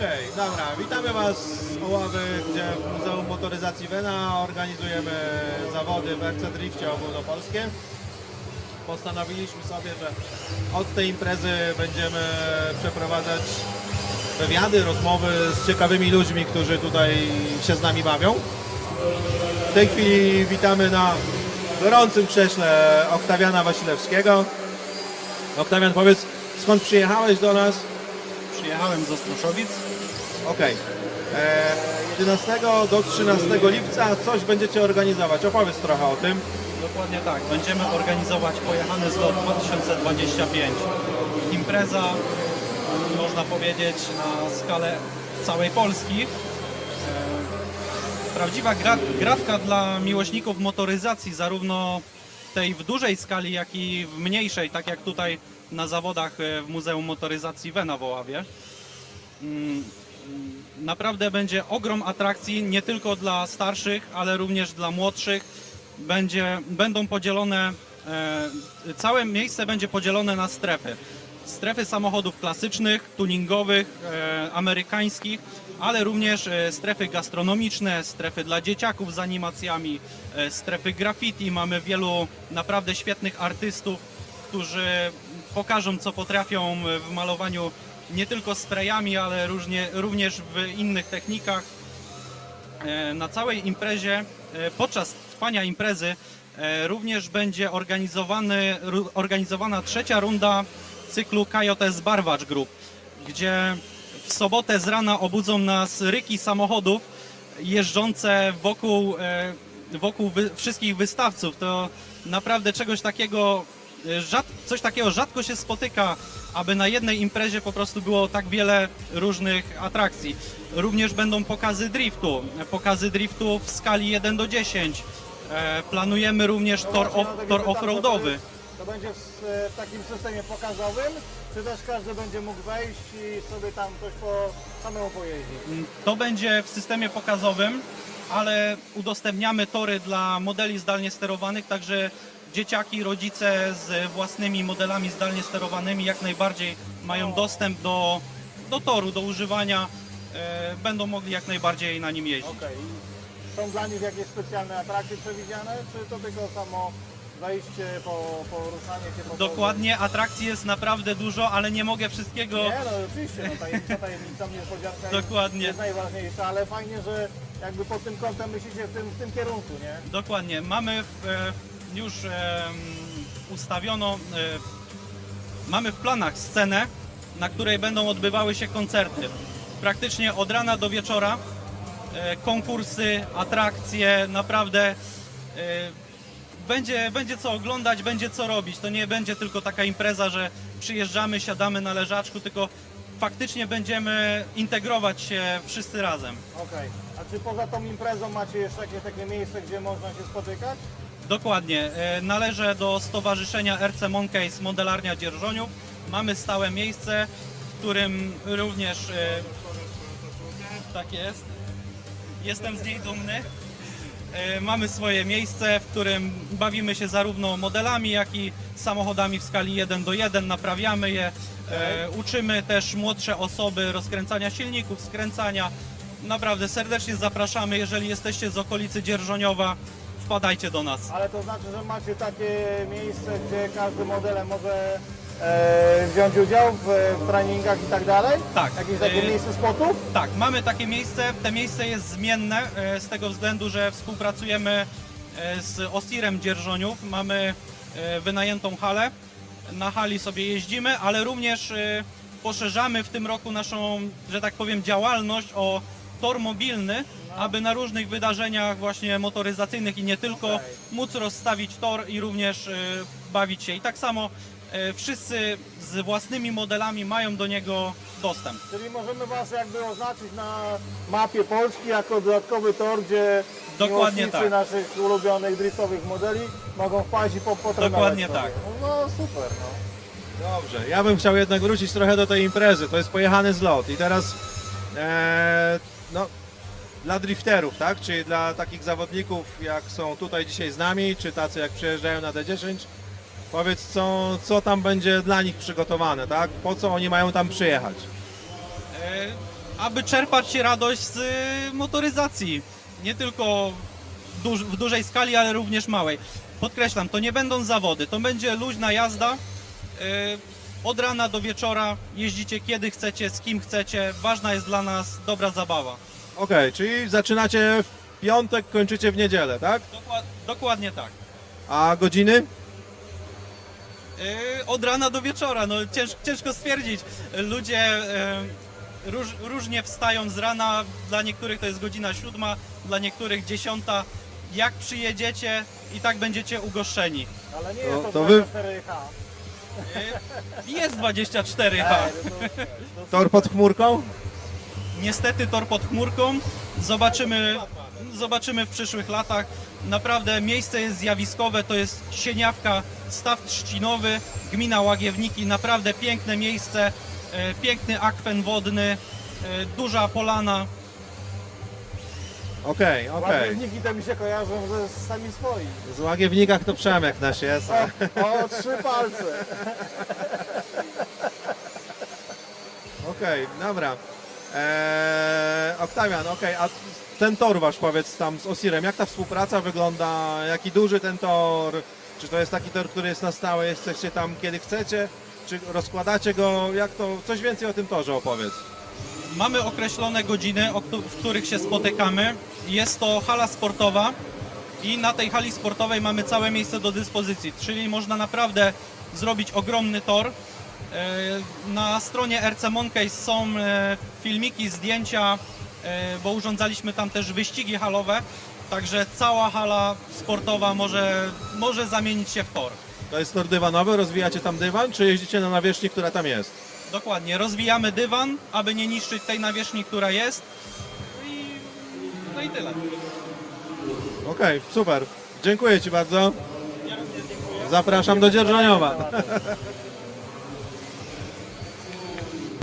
Okej, dobra, witamy Was z Oławy, gdzie w Muzeum Motoryzacji Wena organizujemy zawody w RC Drifcie ogólnopolskie. Postanowiliśmy sobie, że od tej imprezy będziemy przeprowadzać wywiady, rozmowy z ciekawymi ludźmi, którzy tutaj się z nami bawią. W tej chwili witamy na gorącym krześle Oktawiana Wasilewskiego. Oktawian, powiedz, skąd przyjechałeś do nas? Przyjechałem z Ostroszowic. Okej. E, 11 do 13 lipca coś będziecie organizować. Opowiedz trochę o tym. Dokładnie tak. Będziemy organizować Pojechany Zlot 2025. Impreza, można powiedzieć, na skalę całej Polski. E, Prawdziwa gra, gratka dla miłośników motoryzacji, zarówno tej w dużej skali, jak i w mniejszej, tak jak tutaj na zawodach e, w Muzeum Motoryzacji Wena w Oławie. Naprawdę będzie ogrom atrakcji nie tylko dla starszych, ale również dla młodszych. Będzie, będą podzielone, e, całe miejsce będzie podzielone na strefy. Strefy samochodów klasycznych, tuningowych, e, amerykańskich, ale również e, strefy gastronomiczne, strefy dla dzieciaków z animacjami, strefy graffiti. Mamy wielu naprawdę świetnych artystów, którzy pokażą, co potrafią w malowaniu nie tylko sprayami, ale różnie, również w innych technikach. E, Na całej imprezie, e, podczas trwania imprezy e, również będzie organizowana trzecia runda cyklu KJS Barwacz Group, gdzie w sobotę z rana obudzą nas ryki samochodów jeżdżące wokół, wokół wszystkich wystawców. To naprawdę czegoś takiego, rzad, coś takiego rzadko się spotyka, aby na jednej imprezie po prostu było tak wiele różnych atrakcji. Również będą pokazy driftu, pokazy driftu w skali 1 do 10. E, Planujemy również tor, off, offroadowy. To, to będzie w, e, w takim systemie pokazowym, czy też każdy będzie mógł wejść i sobie tam coś po samemu pojeździć? To będzie w systemie pokazowym, ale udostępniamy tory dla modeli zdalnie sterowanych, także dzieciaki, rodzice z własnymi modelami zdalnie sterowanymi jak najbardziej mają dostęp do, do toru, do używania, e, będą mogli jak najbardziej na nim jeździć. Okej. Są dla nich jakieś specjalne atrakcje przewidziane, czy to tylko samo wejście, po, poruszanie się po Dokładnie, atrakcji jest naprawdę dużo, ale nie mogę wszystkiego... Nie, no oczywiście, no, tajemnica tajemnicą, niespodzianka jest- Dokładnie. jest najważniejsza, ale fajnie, że jakby pod tym kątem myślicie w tym, w tym kierunku, nie? Dokładnie. Mamy w, e, już ustawiono, e, mamy w planach scenę, na której będą odbywały się koncerty. Praktycznie od rana do wieczora. E, konkursy, atrakcje, naprawdę e, będzie, będzie co oglądać, będzie co robić. To nie będzie tylko taka impreza, że przyjeżdżamy, siadamy na leżaczku, tylko faktycznie będziemy integrować się wszyscy razem. Okej. A czy poza tą imprezą macie jeszcze jakieś takie miejsce, gdzie można się spotykać? Dokładnie. E, Należę do Stowarzyszenia RC Moncase Modelarnia Dzierżoniów. Mamy stałe miejsce, w którym również e, tak jest. Jestem z niej dumny. E, Mamy swoje miejsce, w którym bawimy się zarówno modelami, jak i samochodami w skali 1 do 1, naprawiamy je, uczymy też młodsze osoby rozkręcania silników, skręcania. Naprawdę serdecznie zapraszamy, jeżeli jesteście z okolicy Dzierżoniowa, wpadajcie do nas. Ale to znaczy, że macie takie miejsce, gdzie każdy model może e, wziąć udział w, w treningach i tak dalej? Tak. Jakieś takie E, miejsce spotów? Tak, mamy takie miejsce. Te miejsce jest zmienne e, z tego względu, że współpracujemy e, z Osirem Dzierżoniów. Mamy e, wynajętą halę. Na hali sobie jeździmy, ale również e, poszerzamy w tym roku naszą, że tak powiem, działalność o tor mobilny, aby na różnych wydarzeniach właśnie motoryzacyjnych i nie tylko móc rozstawić tor i również e, bawić się. I tak samo e, wszyscy z własnymi modelami mają do niego dostęp. Czyli możemy Was jakby oznaczyć na mapie Polski jako dodatkowy tor, gdzie Dokładnie tak. naszych ulubionych driftowych modeli mogą wpaść i po, potrenować Dokładnie sobie. tak. No super, no. Dobrze, ja bym chciał jednak wrócić trochę do tej imprezy. To jest pojechany zlot i teraz e, no, dla drifterów, tak? Czyli dla takich zawodników, jak są tutaj dzisiaj z nami, czy tacy jak przyjeżdżają na D10, powiedz, co, co tam będzie dla nich przygotowane, tak? Po co oni mają tam przyjechać? E, aby czerpać radość z y, motoryzacji. Nie tylko duż, w dużej skali, ale również małej. Podkreślam, to nie będą zawody, to będzie luźna jazda. y, Od rana do wieczora jeździcie kiedy chcecie, z kim chcecie. Ważna jest dla nas dobra zabawa. Okej, czyli zaczynacie w piątek, kończycie w niedzielę, tak? Dokład, dokładnie tak. A godziny? Yy, od rana do wieczora, no cięż, ciężko stwierdzić. Ludzie yy, róż, różnie wstają z rana, dla niektórych to jest godzina siódma, dla niektórych dziesiąta. Jak przyjedziecie i tak będziecie ugoszczeni. Ale nie To- jest to, to wy- 24H. Yy, jest 24H. Tor pod chmurką? Niestety tor pod chmurką. Zobaczymy, zobaczymy w przyszłych latach. Naprawdę miejsce jest zjawiskowe, to jest Sieniawka, staw trzcinowy, gmina Łagiewniki. Naprawdę piękne miejsce, e, piękny akwen wodny, e, duża polana. Okej, okej. Łagiwniki te mi się kojarzą ze z sami swoi. Z Łagiewnikach to Przemek nasz jest. O, trzy palce. Okej, dobra. Eee, Oktawian, okej, a ten tor wasz powiedz tam z Osirem, jak ta współpraca wygląda? Jaki duży ten tor? Czy to jest taki tor, który jest na stałe, jesteście tam kiedy chcecie? Czy rozkładacie go? Jak to? Coś więcej o tym torze opowiedz. Mamy określone godziny, w których się spotykamy. Jest to hala sportowa i na tej hali sportowej mamy całe miejsce do dyspozycji, czyli można naprawdę zrobić ogromny tor. E, Na stronie RC Moncase są e, filmiki, zdjęcia, e, bo urządzaliśmy tam też wyścigi halowe, także cała hala sportowa może, może zamienić się w tor. To jest tor dywanowy, rozwijacie tam dywan, czy jeździcie na nawierzchni, która tam jest? Dokładnie, rozwijamy dywan, aby nie niszczyć tej nawierzchni, która jest. I, no i tyle. Okej, super. Dziękuję Ci bardzo. Zapraszam do Dzierżoniowa.